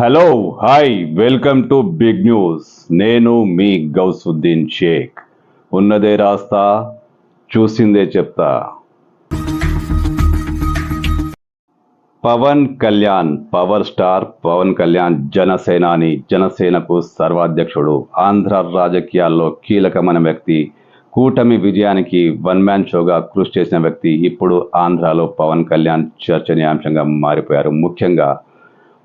Hello hi welcome to big news నేను మీ గౌసుద్దీన్ షేక్. ఉన్నదే రాస్తా చూసిందే చెప్తా. పవన్ కళ్యాణ్ పవర్ స్టార్ పవన్ కళ్యాణ్ జనసేనాని జనసేనకు సర్వాధ్యక్షుడు. ఆంధ్ర రాజకీయాల్లో కీలకమైన వ్యక్తి కూటమి విజయానికి వన్ మ్యాన్ షోగా కృషి చేసిన వ్యక్తి ఇప్పుడు ఆంధ్రాలో పవన్ కళ్యాణ్ చర్చనీయాంశంగా మారిపోయారు. ముఖ్యంగా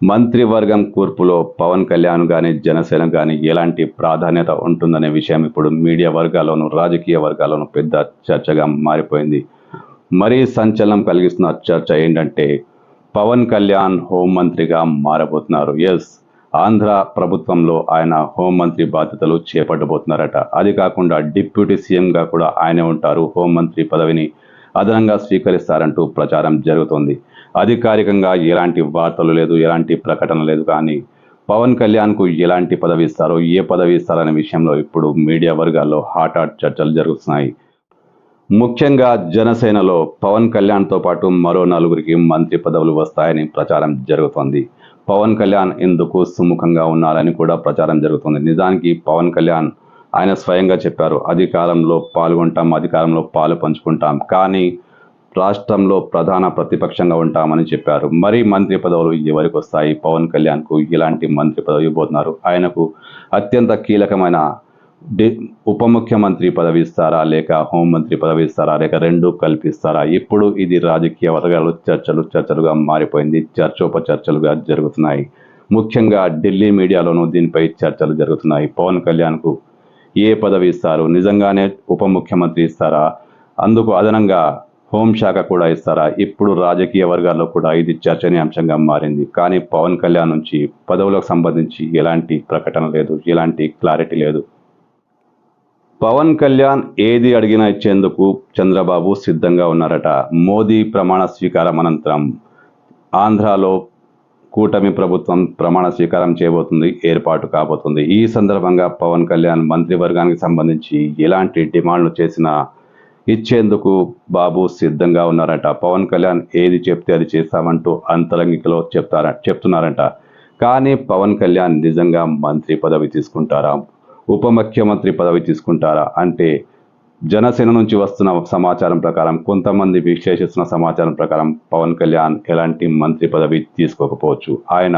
మంత్రివర్గం కూర్పులో పవన్ కళ్యాణ్ కానీ జనసేన కానీ ఎలాంటి ప్రాధాన్యత ఉంటుందనే విషయం ఇప్పుడు మీడియా వర్గాల్లోనూ రాజకీయ వర్గాల్లోనూ పెద్ద చర్చగా మారిపోయింది. మరీ సంచలనం కలిగిస్తున్న చర్చ ఏంటంటే పవన్ కళ్యాణ్ హోంమంత్రిగా మారబోతున్నారు. ఎస్ ఆంధ్ర ప్రభుత్వంలో ఆయన హోంమంత్రి బాధ్యతలు చేపట్టబోతున్నారట. అది కాకుండా డిప్యూటీ సీఎంగా కూడా ఆయనే ఉంటారు హోంమంత్రి పదవిని. అదనంగా స్వీకరిస్తారంటూ ప్రచారం జరుగుతోంది. అధికారికంగా ఎలాంటి వార్తలు లేదు ఎలాంటి ప్రకటన లేదు కానీ పవన్ కళ్యాణ్కు ఎలాంటి పదవి ఇస్తారో ఏ పదవి ఇస్తారనే విషయంలో ఇప్పుడు మీడియా వర్గాల్లో హాట్ హాట్ చర్చలు జరుగుతున్నాయి. ముఖ్యంగా జనసేనలో పవన్ కళ్యాణ్తో పాటు మరో నలుగురికి మంత్రి పదవులు వస్తాయని ప్రచారం జరుగుతోంది. పవన్ కళ్యాణ్ ఇందుకు సుముఖంగా ఉన్నారని కూడా ప్రచారం జరుగుతుంది. నిజానికి పవన్ కళ్యాణ్ ఆయన స్వయంగా చెప్పారు అధికారంలో పాల్గొంటాం అధికారంలో పాలు పంచుకుంటాం కానీ రాష్ట్రంలో ప్రధాన ప్రతిపక్షంగా ఉంటామని చెప్పారు. మరి మంత్రి పదవులు ఎవరికి వస్తాయి? పవన్ కళ్యాణ్కు ఇలాంటి మంత్రి పదవి ఇవ్వబోతున్నారు. ఆయనకు అత్యంత కీలకమైన డి ఉప ముఖ్యమంత్రి పదవి ఇస్తారా? లేక హోంమంత్రి పదవి ఇస్తారా? లేక రెండు కల్పిస్తారా ఇప్పుడు ఇది రాజకీయ వర్గాలు చర్చలు చర్చలుగా మారిపోయింది. చర్చోపచర్చలుగా జరుగుతున్నాయి. ముఖ్యంగా ఢిల్లీ మీడియాలోనూ దీనిపై చర్చలు జరుగుతున్నాయి. పవన్ కళ్యాణ్కు ఏ పదవి ఇస్తారు? నిజంగానే ఉప ముఖ్యమంత్రి ఇస్తారా? అందుకు అదనంగా హోంశాఖ కూడా ఇస్తారా? ఇప్పుడు రాజకీయ వర్గాల్లో కూడా ఇది చర్చనీయాంశంగా మారింది. కానీ పవన్ కళ్యాణ్ నుంచి పదవులకు సంబంధించి ఎలాంటి ప్రకటన లేదు ఎలాంటి క్లారిటీ లేదు. పవన్ కళ్యాణ్ ఏది అడిగినా ఇచ్చేందుకు చంద్రబాబు సిద్ధంగా ఉన్నారట. మోదీ ప్రమాణ స్వీకారం అనంతరం ఆంధ్రాలో కూటమి ప్రభుత్వం ప్రమాణ స్వీకారం చేయబోతుంది ఏర్పాటు కాబోతుంది. ఈ సందర్భంగా పవన్ కళ్యాణ్ మంత్రివర్గానికి సంబంధించి ఎలాంటి డిమాండ్లు చేసినా ఇచ్చేందుకు బాబు సిద్ధంగా ఉన్నారట. పవన్ కళ్యాణ్ ఏది చెప్తే అది చేస్తామంటూ అంతరంగికలో చెప్తార చెప్తున్నారంట. కానీ పవన్ కళ్యాణ్ నిజంగా మంత్రి పదవి తీసుకుంటారా? ఉప ముఖ్యమంత్రి పదవి తీసుకుంటారా? అంటే జనసేన నుంచి వస్తున్న సమాచారం ప్రకారం కొంతమంది విశ్లేషిస్తున్న సమాచారం ప్రకారం పవన్ కళ్యాణ్ ఎలాంటి మంత్రి పదవి తీసుకోకపోవచ్చు. ఆయన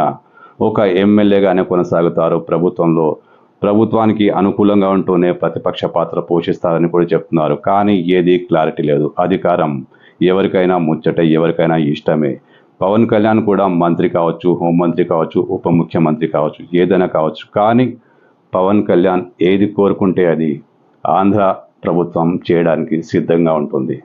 ఒక ఎమ్మెల్యేగానే కొనసాగుతారు ప్రభుత్వంలో ప్రభుత్వానికి అనుకూలంగా ఉంటూనే ప్రతిపక్ష పాత్ర పోషిస్తారని కూడా చెప్తున్నారు. కానీ ఏది క్లారిటీ లేదు. అధికారం ఎవరికైనా ముచ్చట ఎవరికైనా ఇష్టమే. పవన్ కళ్యాణ్ కూడా మంత్రి కావచ్చు హోంమంత్రి కావచ్చు ఉప ముఖ్యమంత్రి కావచ్చు ఏదైనా కావచ్చు. కానీ పవన్ కళ్యాణ్ ఏది కోరుకుంటే అది ఆంధ్ర ప్రభుత్వం చేయడానికి సిద్ధంగా ఉంటుంది.